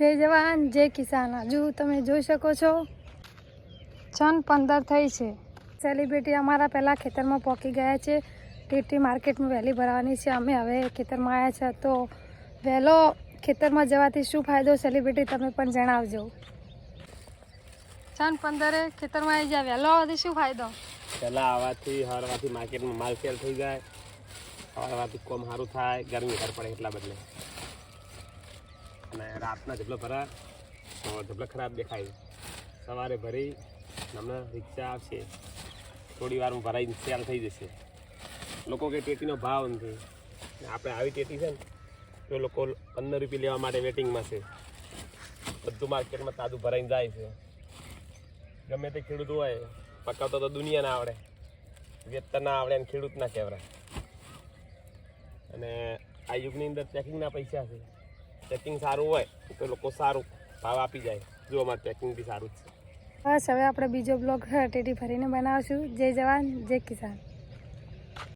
જય જવાન, જય કિસાન. હજુ તમે જોઈ શકો છો છન પંદર થઈ છે. સેલિબ્રિટી અમારા પહેલાં ખેતરમાં પહોંચી ગયા છે. ટીટી માર્કેટમાં વહેલી ભરાવાની છે. અમે હવે ખેતરમાં આવ્યા છે. તો વહેલો ખેતરમાં જવાથી શું ફાયદો? સેલિબ્રિટી તમે પણ જણાવજો. છન પંદરે ખેતરમાં આવી જાય વહેલો આવવાથી શું ફાયદો? પહેલાં આવવાથી હરવાથી માર્કેટમાં માલ સેલ થઈ જાય. હરવાથી કોમ સારું થાય. ગરમી ઘર પડે એટલા બદલે. અને રાતના જેટલો ભરા જેટલો ખરાબ દેખાય. સવારે ભરી, હમણાં રિક્ષા આવશે. થોડી વારમાં ભરાઈને સેલ થઈ જશે. લોકો કે ટેટીનો ભાવ નથી. આપણે આવી ટેટી છે ને, તો લોકો પંદર રૂપિયા લેવા માટે વેટિંગમાં છે. બધું માર્કેટમાં તાજું ભરાઈને જાય છે. ગમે તે ખેડૂત હોય, પકાવતો તો દુનિયા ના આવડે. વેતર ના આવડે અને ખેડૂત ના કહેવાય. અને આ યુગની અંદર ચેકિંગના પૈસા છે. પેકિંગ સારું હોય તો લોકો સારું ભાવ આપી જાય. જો અમારું પેકિંગ બી સારું છે. બસ, હવે આપણે બીજો બ્લોગ ટેટી ફરીને બનાવશું. જય જવાન, જય કિસાન.